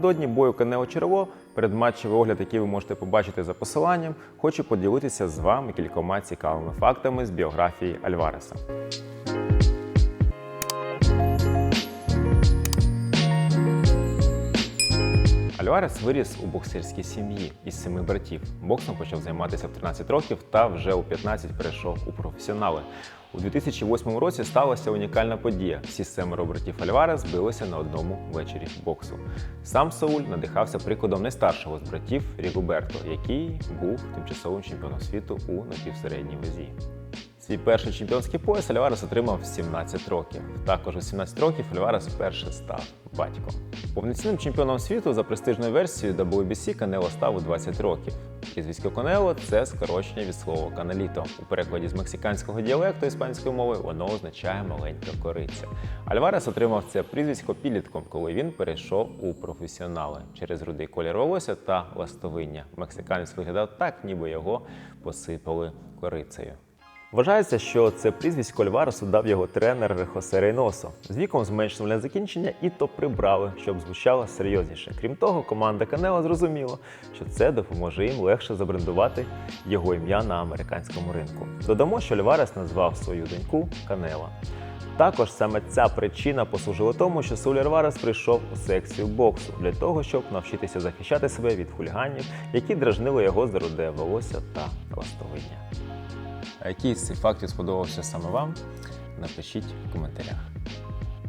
Напередодні бою Канео Черво, передматчевий огляд, який ви можете побачити за посиланням, хочу поділитися з вами кількома цікавими фактами з біографії Альвареса. Альварес виріс у боксерській сім'ї із семи братів. Боксом почав займатися в 13 років та вже у 15 перейшов у професіонали. У 2008 році сталася унікальна подія. Всі семеро братів Альвара збилися на одному вечорі боксу. Сам Сауль надихався прикладом найстаршого з братів Рігуберто, який був тимчасовим чемпіоном світу у напівсередній вазі. Свій перший чемпіонський пояс Альварес отримав в 17 років. Також у 17 років Альварес вперше став батьком. Повноцінним чемпіоном світу за престижною версією WBC Канело став у 20 років. Прізвисько Канело це скорочення від слова каналіто. У перекладі з мексиканського діалекту іспанської мови воно означає маленька кориця. Альварес отримав це прізвисько підлітком, коли він перейшов у професіонали через рудий колір волосся та ластовиння. Мексиканець виглядав так, ніби його посипали корицею. Вважається, що це прізвисько Альваресу дав його тренер Хосе Рейносо. З віком зменшили закінчення і то прибрали, щоб звучало серйозніше. Крім того, команда Канела зрозуміла, що це допоможе їм легше забрендувати його ім'я на американському ринку. Додамо, що Альварес назвав свою доньку Канела. Також саме ця причина послужила тому, що Суль Альварес прийшов у секцію боксу для того, щоб навчитися захищати себе від хуліганів, які дражнили його за руде волосся та ластовиння. А який з цих фактів сподобався саме вам? Напишіть в коментарях.